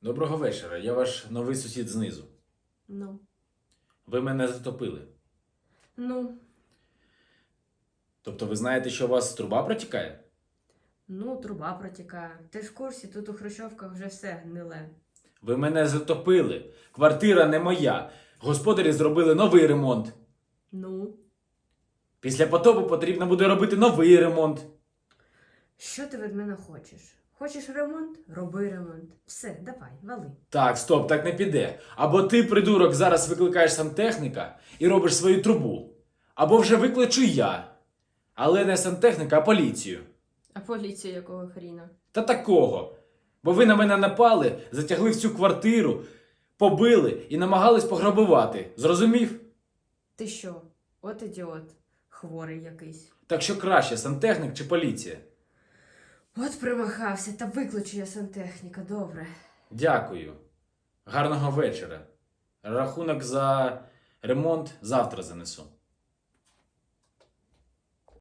Доброго вечора. Я ваш новий сусід знизу. Ну, Ви мене затопили. ну, Тобто ви знаєте, що у вас труба протікає? ну, труба протікає. Ти ж в курсі, тут у Хрущовках вже все гниле. Ви мене затопили. Квартира не моя. Господарі зробили новий ремонт. Ну, Після потопу потрібно буде робити новий ремонт. що ти від мене хочеш? Хочеш ремонт? Роби ремонт. Все, давай, вали. Так, стоп, так не піде. Або ти, придурок, зараз викликаєш сантехніка і робиш свою трубу. Або вже викличу я. Але не сантехніка, а поліцію. А поліція якого хріна? Та такого. Бо ви на мене напали, затягли в цю квартиру, побили і намагались пограбувати. Зрозумів? Ти що? От ідіот, хворий якийсь. Так що краще, сантехник чи поліція? От примахався, та виключу я сантехніка, добре. Дякую. Гарного вечора. Рахунок за ремонт завтра занесу.